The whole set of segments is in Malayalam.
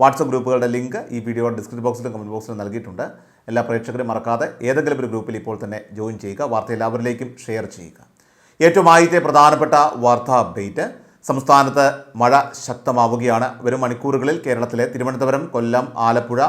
വാട്സപ്പ് ഗ്രൂപ്പുകളുടെ ലിങ്ക് ഈ വീഡിയോയുടെ ഡിസ്ക്രിപ്ഷൻ ബോക്സിലും കമന്റ് ബോക്സിലും നൽകിയിട്ടുണ്ട്. എല്ലാ പ്രേക്ഷകരും മറക്കാതെ ഏതെങ്കിലും ഒരു ഗ്രൂപ്പിൽ ഇപ്പോൾ തന്നെ ജോയിൻ ചെയ്യുക വാർത്ത എല്ലാവരിലേക്കും ഷെയർ ചെയ്യുക. ഏറ്റവും ആദ്യത്തെ പ്രധാനപ്പെട്ട വാർത്താ അപ്ഡേറ്റ് സംസ്ഥാനത്ത് മഴ ശക്തമാവുകയാണ്. വരും മണിക്കൂറുകളിൽ കേരളത്തിലെ തിരുവനന്തപുരം കൊല്ലം ആലപ്പുഴ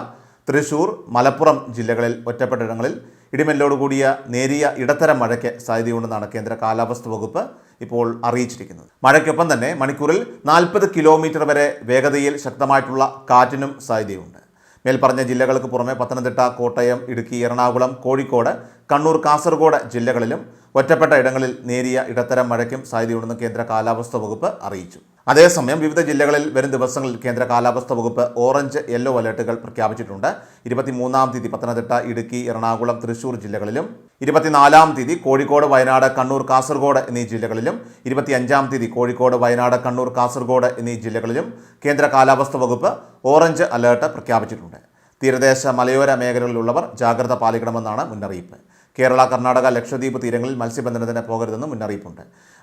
തൃശൂർ മലപ്പുറം ജില്ലകളിൽ ഒറ്റപ്പെട്ടിടങ്ങളിൽ ഇടിമിന്നലോടുകൂടിയ നേരിയ ഇടത്തരം മഴയ്ക്ക് സാധ്യതയുണ്ടെന്നാണ് കേന്ദ്ര കാലാവസ്ഥ വകുപ്പ് ഇപ്പോൾ അറിയിച്ചിരിക്കുന്നത്. മഴയ്ക്കൊപ്പം തന്നെ മണിക്കൂറിൽ നാൽപ്പത് കിലോമീറ്റർ വരെ വേഗതയിൽ ശക്തമായിട്ടുള്ള കാറ്റിനും സാധ്യതയുണ്ട്. മേൽപ്പറഞ്ഞ ജില്ലകൾക്ക് പുറമെ പത്തനംതിട്ട കോട്ടയം ഇടുക്കി എറണാകുളം കോഴിക്കോട് കണ്ണൂർ കാസർഗോഡ് ജില്ലകളിലും ഒറ്റപ്പെട്ട ഇടങ്ങളിൽ നേരിയ ഇടത്തരം മഴയ്ക്കും സാധ്യതയുണ്ടെന്ന് കേന്ദ്ര കാലാവസ്ഥാ വകുപ്പ് അറിയിച്ചു. അതേസമയം വിവിധ ജില്ലകളിൽ വരും ദിവസങ്ങളിൽ കേന്ദ്ര കാലാവസ്ഥാ വകുപ്പ് ഓറഞ്ച് യെല്ലോ അലർട്ടുകൾ പ്രഖ്യാപിച്ചിട്ടുണ്ട്. ഇരുപത്തിമൂന്നാം തീയതി പത്തനംതിട്ട ഇടുക്കി എറണാകുളം തൃശൂർ ജില്ലകളിലും ഇരുപത്തിനാലാം തീയതി കോഴിക്കോട് വയനാട് കണ്ണൂർ കാസർഗോഡ് എന്നീ ജില്ലകളിലും ഇരുപത്തിയഞ്ചാം തീയതി കോഴിക്കോട് വയനാട് കണ്ണൂർ കാസർഗോഡ് എന്നീ ജില്ലകളിലും കേന്ദ്ര കാലാവസ്ഥാ വകുപ്പ് ഓറഞ്ച് അലേർട്ട് പ്രഖ്യാപിച്ചിട്ടുണ്ട്. തീരദേശ മലയോര മേഖലകളിലുള്ളവർ ജാഗ്രത പാലിക്കണമെന്നാണ് മുന്നറിയിപ്പ്. കേരള കർണാടക ലക്ഷദ്വീപ് തീരങ്ങളിൽ മത്സ്യബന്ധനത്തിന് പോകരുതെന്ന് മുന്നറിയിപ്പുണ്ട്.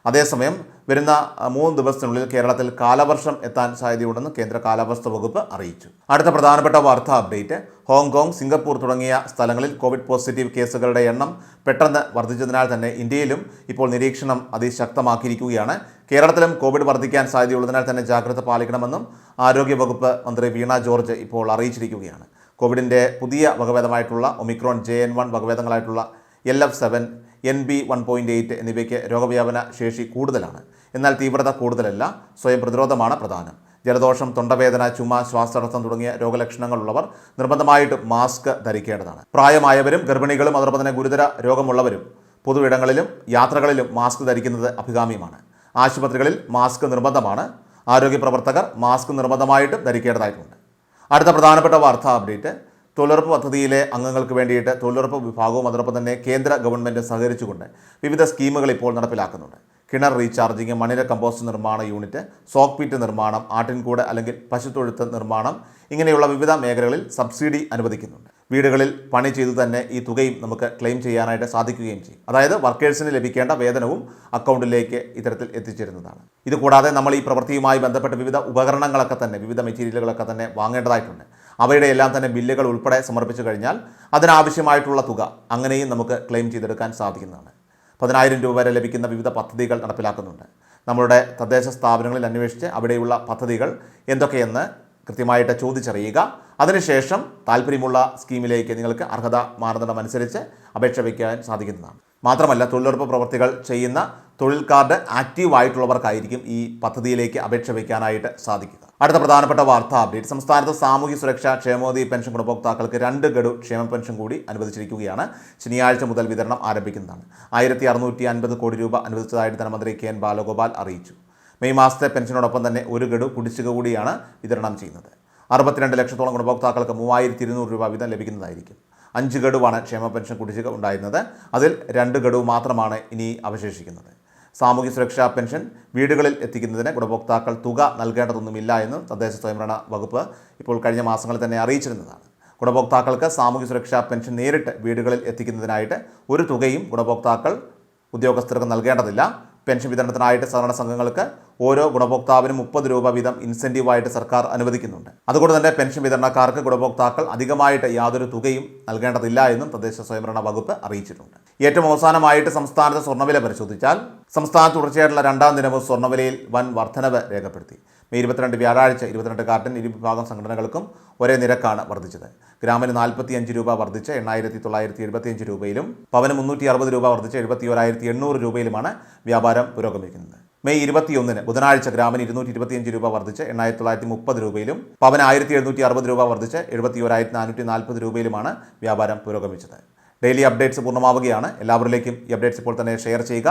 അതേസമയം വരുന്ന മൂന്ന് ദിവസത്തിനുള്ളിൽ കേരളത്തിൽ കാലവർഷം എത്താൻ സാധ്യതയുണ്ടെന്ന് കേന്ദ്ര കാലാവസ്ഥ വകുപ്പ് അറിയിച്ചു. അടുത്ത പ്രധാനപ്പെട്ട വാർത്താ അപ്ഡേറ്റ് ഹോങ്കോങ് സിംഗപ്പൂർ തുടങ്ങിയ സ്ഥലങ്ങളിൽ കോവിഡ് പോസിറ്റീവ് കേസുകളുടെ എണ്ണം പെട്ടെന്ന് വർദ്ധിച്ചതിനാൽ തന്നെ ഇന്ത്യയിലും ഇപ്പോൾ നിരീക്ഷണം അതിശക്തമാക്കിയിരിക്കുകയാണ്. കേരളത്തിലും കോവിഡ് വർദ്ധിക്കാൻ സാധ്യതയുള്ളതിനാൽ തന്നെ ജാഗ്രത പാലിക്കണമെന്നും ആരോഗ്യവകുപ്പ് മന്ത്രി വീണ ജോർജ് ഇപ്പോൾ അറിയിച്ചിരിക്കുകയാണ്. കോവിഡിന്റെ പുതിയ വകഭേദമായിട്ടുള്ള Omicron J N one വകഭേദങ്ങളായിട്ടുള്ള L F seven N B one point eight എന്നിവയ്ക്ക് രോഗവ്യാപന ശേഷി കൂടുതലാണ്. എന്നാൽ തീവ്രത കൂടുതലല്ല സ്വയം പ്രതിരോധമാണ് പ്രധാനം. ജലദോഷം തൊണ്ടവേദന ചുമ ശ്വാസതടസ്സം തുടങ്ങിയ രോഗലക്ഷണങ്ങളുള്ളവർ നിർബന്ധമായിട്ടും മാസ്ക് ധരിക്കേണ്ടതാണ്. പ്രായമായവരും ഗർഭിണികളും അതോടൊപ്പം തന്നെ ഗുരുതര രോഗമുള്ളവരും പൊതുവിടങ്ങളിലും യാത്രകളിലും മാസ്ക് ധരിക്കുന്നത് അഭികാമ്യമാണ്. ആശുപത്രികളിൽ മാസ്ക് നിർബന്ധമാണ്. ആരോഗ്യ പ്രവർത്തകർ മാസ്ക് നിർബന്ധമായിട്ടും ധരിക്കേണ്ടതായിട്ടുണ്ട്. അടുത്ത പ്രധാനപ്പെട്ട വാർത്താ അപ്ഡേറ്റ്. തൊഴിലുറപ്പ് പദ്ധതിയിലെ അംഗങ്ങൾക്ക് വേണ്ടിയിട്ട് തൊഴിലുറപ്പ് വിഭാഗവും അതോടൊപ്പം തന്നെ കേന്ദ്ര ഗവൺമെന്റ് സഹകരിച്ചുകൊണ്ട് വിവിധ സ്കീമുകൾ ഇപ്പോൾ നടപ്പിലാക്കുന്നുണ്ട്. കിണർ റീചാർജിങ് മണിര കമ്പോസ്റ്റ് നിർമ്മാണ യൂണിറ്റ് സോക്ക് പീറ്റ് നിർമ്മാണം ആട്ടിൻകൂട് അല്ലെങ്കിൽ പശുത്തൊഴുത്ത് നിർമ്മാണം ഇങ്ങനെയുള്ള വിവിധ മേഖലകളിൽ സബ്സിഡി അനുവദിക്കുന്നുണ്ട്. വീടുകളിൽ പണി ചെയ്തു തന്നെ ഈ തുകയും നമുക്ക് ക്ലെയിം ചെയ്യാനായിട്ട് സാധിക്കുകയും ചെയ്യും. അതായത് വർക്കേഴ്സിന് ലഭിക്കേണ്ട വേതനവും അക്കൗണ്ടിലേക്ക് ഇത്തരത്തിൽ എത്തിച്ചേരുന്നതാണ്. ഇതുകൂടാതെ നമ്മൾ ഈ പ്രവൃത്തിയുമായി ബന്ധപ്പെട്ട വിവിധ ഉപകരണങ്ങളൊക്കെ തന്നെ വിവിധ മെറ്റീരിയലുകളൊക്കെ തന്നെ വാങ്ങേണ്ടതായിട്ടുണ്ട്. അവയുടെ എല്ലാം തന്നെ ബില്ലുകൾ ഉൾപ്പെടെ സമർപ്പിച്ചു കഴിഞ്ഞാൽ അതിനാവശ്യമായിട്ടുള്ള തുക അങ്ങനെയും നമുക്ക് ക്ലെയിം ചെയ്തെടുക്കാൻ സാധിക്കുന്നതാണ്. പതിനായിരം രൂപ വരെ ലഭിക്കുന്ന വിവിധ പദ്ധതികൾ നടപ്പിലാക്കുന്നുണ്ട്. നമ്മളുടെ തദ്ദേശ സ്ഥാപനങ്ങളിൽ അന്വേഷിച്ച് അവിടെയുള്ള പദ്ധതികൾ എന്തൊക്കെയെന്ന് കൃത്യമായിട്ട് ചോദിച്ചറിയുക. അതിനുശേഷം താല്പര്യമുള്ള സ്കീമിലേക്ക് നിങ്ങൾക്ക് അർഹത മാനദണ്ഡം അനുസരിച്ച് അപേക്ഷ വയ്ക്കാൻ സാധിക്കുന്നതാണ്. മാത്രമല്ല തൊഴിലുറപ്പ് പ്രവർത്തികൾ ചെയ്യുന്ന തൊഴിൽ കാർഡ് ആക്റ്റീവ് ആയിട്ടുള്ളവർക്കായിരിക്കും ഈ പദ്ധതിയിലേക്ക് അപേക്ഷ വയ്ക്കാനായിട്ട് സാധിക്കുക. അടുത്ത പ്രധാനപ്പെട്ട വാർത്ത അപ്ഡേറ്റ് സംസ്ഥാനത്ത് സാമൂഹ്യ സുരക്ഷാ ക്ഷേമോദി പെൻഷൻ ഗുണഭോക്താക്കൾക്ക് രണ്ട് ഗഡു ക്ഷേമ പെൻഷൻ കൂടി അനുവദിച്ചിരിക്കുകയാണ്. ശനിയാഴ്ച മുതൽ വിതരണം ആരംഭിക്കുന്നതാണ്. ആയിരത്തി അറുന്നൂറ്റി അൻപത് കോടി രൂപ അനുവദിച്ചതായിട്ട് ധനമന്ത്രി കെ എൻ ബാലഗോപാൽ അറിയിച്ചു. മെയ് മാസത്തെ പെൻഷനോടൊപ്പം തന്നെ ഒരു ഗഡു കുടിശ്ശിക കൂടിയാണ് വിതരണം ചെയ്യുന്നത്. അറുപത്തിരണ്ട് ലക്ഷത്തോളം ഗുണഭോക്താക്കൾക്ക് മൂവായിരത്തി ഇരുന്നൂറ് രൂപ വീതം ലഭിക്കുന്നതായിരിക്കും. അഞ്ച് ഗഡുവാണ് ക്ഷേമ പെൻഷൻ കുടിശ്ശിക ഉണ്ടായിരുന്നത്. അതിൽ രണ്ട് ഗഡു മാത്രമാണ് ഇനി അവശേഷിക്കുന്നത്. സാമൂഹ്യ സുരക്ഷാ പെൻഷൻ വീടുകളിൽ എത്തിക്കുന്നതിന് ഗുണഭോക്താക്കൾ തുക നൽകേണ്ടതൊന്നുമില്ല എന്ന് തദ്ദേശ സ്വയംഭരണ വകുപ്പ് ഇപ്പോൾ കഴിഞ്ഞ മാസങ്ങളിൽ തന്നെ അറിയിച്ചിരുന്നതാണ്. ഗുണഭോക്താക്കൾക്ക് സാമൂഹ്യ സുരക്ഷാ പെൻഷൻ നേരിട്ട് വീടുകളിൽ എത്തിക്കുന്നതിനായിട്ട് ഒരു തുകയും ഗുണഭോക്താക്കൾ ഉദ്യോഗസ്ഥർക്ക് നൽകേണ്ടതില്ല. പെൻഷൻ വിതരണത്തിനായിട്ട് സഹകരണ സംഘങ്ങൾക്ക് ഓരോ ഗുണഭോക്താവിനും മുപ്പത് രൂപ വീതം ഇൻസെന്റീവായിട്ട് സർക്കാർ അനുവദിക്കുന്നുണ്ട്. അതുകൊണ്ട് തന്നെ പെൻഷൻ വിതരണക്കാർക്ക് ഗുണഭോക്താക്കൾ അധികമായിട്ട് യാതൊരു തുകയും നൽകേണ്ടതില്ല എന്നും തദ്ദേശ സ്വയംഭരണ വകുപ്പ് അറിയിച്ചിട്ടുണ്ട്. ഏറ്റവും അവസാനമായിട്ട് സംസ്ഥാനത്തെ സ്വർണവില പരിശോധിച്ചാൽ സംസ്ഥാനത്ത് തുടർച്ചയായിട്ടുള്ള രണ്ടാം ദിനവും സ്വർണവിലയിൽ വൻ വർധനവ് രേഖപ്പെടുത്തി. മെയ് ഇരുപത്തിരണ്ട് വ്യാഴാഴ്ച ഇരുപത്തിരണ്ട് കാർട്ടൺ ഇരുവിഭാഗം സംഘടനകൾക്കും ഒരേ നിരക്കാണ് വർദ്ധിച്ചത്. ഗ്രാമിന് നാൽപ്പത്തി അഞ്ച് രൂപ വർദ്ധിച്ച് എണ്ണായിരത്തി തൊള്ളായിരത്തി എഴുപത്തിയഞ്ച് രൂപയിലും പവന് മുന്നൂറ്റി അറുപത് രൂപ വർദ്ധിച്ച് എഴുപത്തി ഒരായിരത്തി എണ്ണൂറ് രൂപയിലുമാണ് വ്യാപാരം പുരോഗമിക്കുന്നത്. മെയ് ഇരുപത്തിയൊന്നിന് ബുധനാഴ്ച ഗ്രാമിന് ഇരുന്നൂറ്റി ഇരുപത്തിയഞ്ച് രൂപ വർദ്ധിച്ച് എണ്ണായിരത്തി തൊള്ളായിരത്തി മുപ്പത് രൂപയിലും പവന് ആയിരത്തി എഴുന്നൂറ്റി അറുപത് രൂപ വർദ്ധിച്ച് എഴുപത്തി ഒരായിരത്തി നാനൂറ്റി നാൽപ്പത് രൂപയിലുമാണ് വ്യാപാരം പുരോഗമിച്ചത്. ഡെയിലി അപ്ഡേറ്റ്സ് പൂർണമാവുകയാണ്. എല്ലാവരിലേക്കും ഈ അപ്ഡേറ്റ്സ് ഇപ്പോൾ തന്നെ ഷെയർ ചെയ്യുക.